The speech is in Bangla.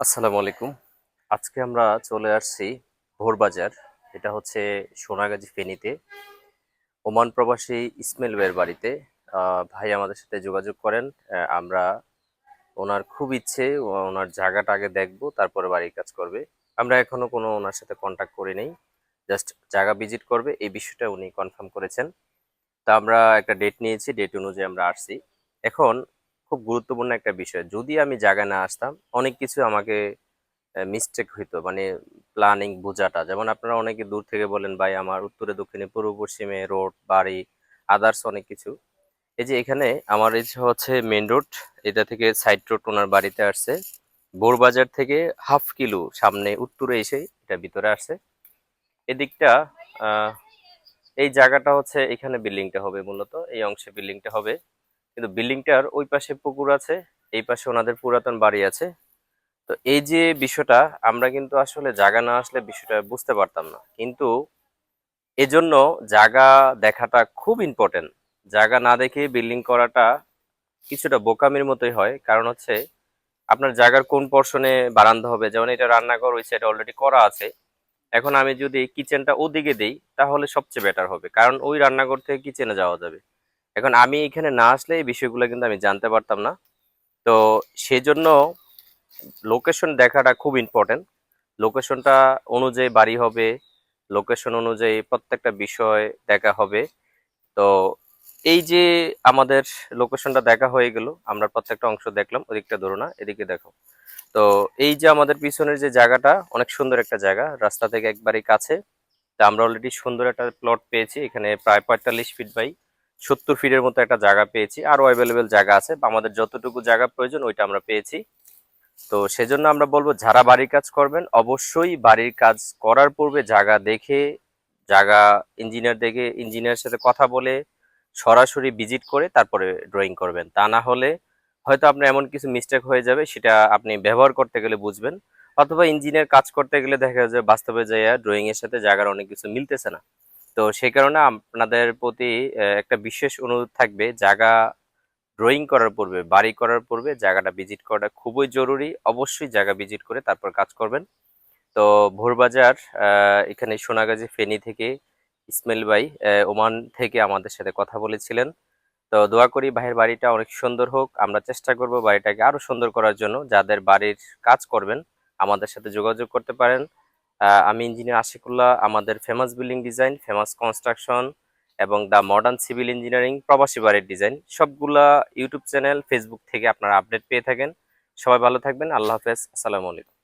আসসালামু আলাইকুম। আজকে আমরা চলে আসছি ভোরবাজার। এটা হচ্ছে সোনাগাজী ফেনীতে। ওমান প্রবাসী ইসমাইল ভাইয়ের বাড়িতে। ভাই আমাদের সাথে যোগাযোগ করেন। আমরা ওনার খুব ইচ্ছে, ওনার জায়গাটা আগে দেখব, তারপরে বাড়ির কাজ করবে। আমরা এখনও কোনো ওনার সাথে কন্ট্যাক্ট করি নাই। জাস্ট জায়গা ভিজিট করবে, এই বিষয়টা উনি কনফার্ম করেছেন। তা আমরা একটা ডেট নিয়েছি ডেট অনুযায়ী আমরা আসছি। এখন খুব গুরুত্বপূর্ণ একটা বিষয়। যদি আমি জায়গায় না আসতাম, অনেক কিছু আমাকে মিস্টেক হইতো মানে প্ল্যানিং বোঝাটা। যেমন আপনারা অনেকে দূর থেকে বলেন, ভাই, আমার উত্তরে দক্ষিণে পূর্ব পশ্চিমে রোড বাড়ি আদার্স অনেক কিছু। এই যে এখানে আমার এই যে হচ্ছে মেন রোড এটা থেকে সাইড রোড ওনার বাড়িতে আসছে। বোরবাজার থেকে হাফ কিলো সামনে উত্তরে এসে এটা ভিতরে আসছে। এদিকটা এই জায়গাটা হচ্ছে এখানে বিল্ডিংটা হবে মূলত, এই অংশে বিল্ডিংটা হবে। কিন্তু বিল্ডিংটার ওই পাশে পুকুর আছে, এই পাশে ওনাদের পুরাতন বাড়ি আছে। তো এই যে বিষয়টা, আমরা কিন্তু আসলে জায়গা না আসলে বিষয়টা বুঝতে পারতাম না। কিন্তু এজন্য জায়গা দেখাটা খুব ইম্পর্টেন্ট জায়গা না দেখে বিল্ডিং করাটা কিছুটা বোকামির মতোই হয়। কারণ হচ্ছে, আপনার জায়গার কোন পর্শনে বারান্দা হবে? যেমন এটা রান্নাঘর, ওই সাইডে অলরেডি করা আছে। এখন আমি যদি কিচেনটা ওদিকে দিই, তাহলে সবচেয়ে বেটার হবে। কারণ ওই রান্নাঘর থেকে কিচেনে যাওয়া যাবে। এখন আমি এখানে না আসলে এই বিষয়গুলো কিন্তু আমি জানতে পারতাম না। তো সেজন্য লোকেশন দেখাটা খুব ইম্পর্টেন্ট লোকেশনটা অনুযায়ী বাড়ি হবে লোকেশন অনুযায়ী প্রত্যেকটা বিষয় দেখা হবে। তো এই যে আমাদের লোকেশনটা দেখা হয়ে গেল, আমরা প্রত্যেকটা অংশ দেখলাম, ওদিকটা ধরো না, এদিকে দেখো। তো এই যে আমাদের পিছনের যে জায়গাটা, অনেক সুন্দর একটা জায়গা, রাস্তা থেকে একবারই কাছে। তা আমরা অলরেডি সুন্দর একটা প্লট পেয়েছি, এখানে প্রায় পঁয়তাল্লিশ ফিট বাই সত্তর ফিটের মতো একটা জায়গা পেয়েছি। আরও অ্যাভেলেবেল জায়গা আছে। আমাদের যতটুকু জায়গা প্রয়োজন, ওইটা আমরা পেয়েছি। তো সেজন্য আমরা বলব, যারা বাড়ির কাজ করবেন, অবশ্যই বাড়ির কাজ করার পূর্বে জায়গা দেখে, জায়গা ইঞ্জিনিয়ার দেখে ইঞ্জিনিয়ারের সাথে কথা বলে, সরাসরি ভিজিট করে তারপরে ড্রয়িং করবেন। তা না হলে হয়তো আপনার এমন কিছু মিস্টেক হয়ে যাবে, সেটা আপনি ব্যবহার করতে গেলে বুঝবেন। অথবা ইঞ্জিনিয়ার কাজ করতে গেলে দেখা যায় বাস্তবে যাইয়া ড্রয়িং এর সাথে জায়গার অনেক কিছু মিলতেছে না। তো সেই কারণে আপনাদের প্রতি একটা বিশেষ অনুরোধ থাকবে, জায়গা ড্রয়িং করার পূর্বে, বাড়ি করার পূর্বে জায়গাটা ভিজিট করাটা খুবই জরুরি। অবশ্যই জায়গা ভিজিট করে তারপর কাজ করবেন। তো ভোরবাজার এখানে সোনাগাজী ফেনী থেকে ইসমাইল ভাই ওমান থেকে আমাদের সাথে কথা বলেছিলেন। তো দোয়া করি ভাইয়ের বাড়িটা অনেক সুন্দর হোক। আমরা চেষ্টা করব বাড়িটাকে আরও সুন্দর করার জন্য। যাদের বাড়ির কাজ করবেন, আমাদের সাথে যোগাযোগ করতে পারেন। আমি ইঞ্জিনিয়ার আশিকুল্লাহ, আমাদের famous building design famous construction এবং দ্য মডার্ন সিভিল ইঞ্জিনিয়ারিং প্রবাসী বাড়ির ডিজাইন সবগুলা ইউটিউব চ্যানেল ফেসবুক থেকে আপনারা আপডেট পেয়ে থাকেন। সবাই ভালো থাকবেন, আল্লাহ হাফেজ, আসসালামু আলাইকুম।